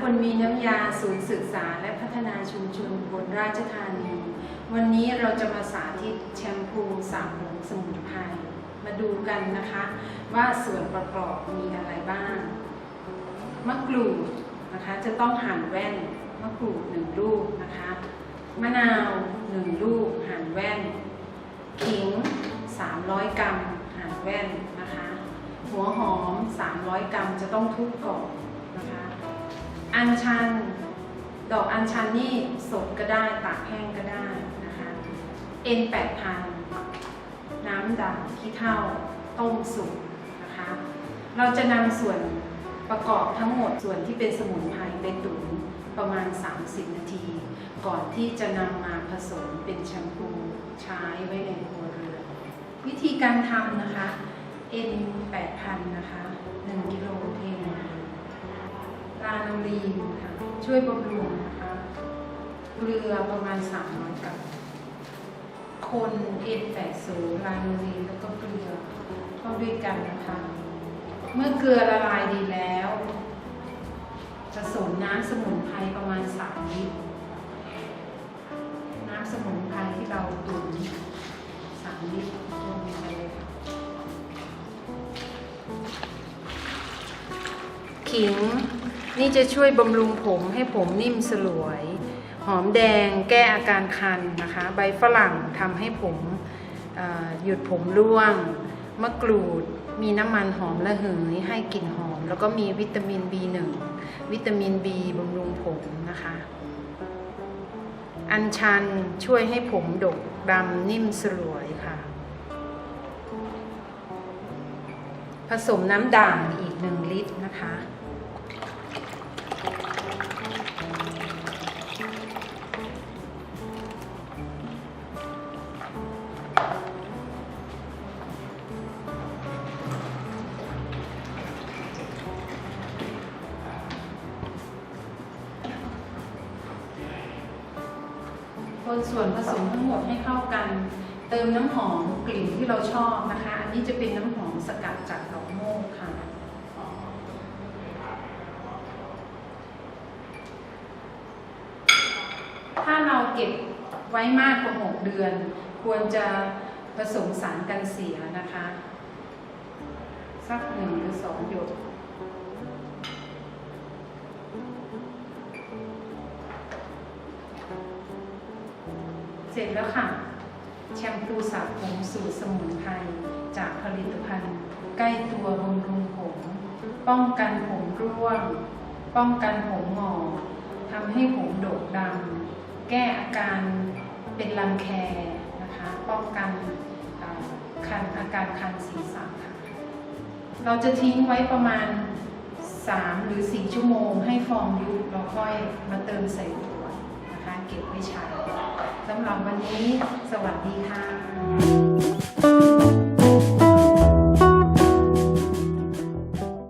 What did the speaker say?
คนมีน้ำยาศูนย์ศึกษาและพัฒนาชุมชนบนราชธานี วันนี้เราจะมาสาธิตแชมพูสระผมสมุนไพรมาดูกันนะคะ ว่าส่วนประกอบมีอะไรบ้าง มะกรูดนะคะจะต้องหั่นแว่น มะกรูดหนึ่งลูกนะคะ มะนาวหนึ่งลูกหั่นแว่น ขิง 300 กรัมหั่นแว่นนะคะ หัวหอม 300 กรัมจะต้องทุบก่อนนะคะ อัญชัน ดอกอัญชันนี่สดก็ได้ตากแห้งก็ได้นะคะเอ็น8,000น้ำด่างขี้เถ้าต้มสุกนะคะ เราจะนำส่วนประกอบทั้งหมดส่วนที่เป็นสมุนไพรไปตุ๋นประมาณ 30 นาที ก่อนที่จะนำมาผสมเป็นแชมพูใช้ไว้ในครัวเรือนวิธีการทำนะคะ N 8,000 นะคะ 1 กิโลเทหมดเลยลาโนลีนค่ะช่วยบำรุงนะคะเกลือประมาณ 300กรัมคน N 80ลาโนลีนแล้วก็เกลือเข้าด้วยกันนะคะ เมื่อเกลือละลายดีแล้วผสมน้ำสมุนไพรประมาณ 3 ลิตร น้ำสมุนไพรที่เราตุ๋น3 ลิตรลงไปเลยค่ะขิง นี่จะช่วยบำรุงผมให้ผมนิ่มสลวย หอมแดงแก้อาการคันนะคะ ใบฝรั่งทำให้ผมหยุดผมร่วง มะกรูดมีน้ำมันหอมระเหยให้กลิ่นหอม แล้วก็มีวิตามิน B1 วิตามิน B บำรุงผมนะคะ อัญชันช่วยให้ผมดกดำนิ่มสลวยค่ะ ผสมน้ำด่างอีก 1 ลิตรนะคะ คนส่วนผสมทั้งหมดให้เข้ากัน เติมน้ำหอมกลิ่นที่เราชอบนะคะ อันนี้จะเป็นน้ำหอมสกัดจากดอกโมกค่ะถ้าเราเก็บไว้มากกว่า 6 เดือน ควรจะผสมสารกันเสียนะคะ สักหนึ่งหรือสองหยด เสร็จแล้วค่ะ แชมพูสระผมสูตรสมุนไพรจากผลิตภัณฑ์ ใกล้ตัวบำรุงผม ป้องกันผมร่วง ป้องกันผมหงอกทำให้ผมโดกดำแก้อาการเป็นรังแคนะคะ ป้องกันอาคันอาการคันศีรษะค่ะ เราจะทิ้งไว้ประมาณ 3 หรือ 4 ชั่วโมง ให้ฟองยุบเราค่อยมาเติมใส่ การเก็บไว้ใช้สำหรับวันนี้ สวัสดีค่ะ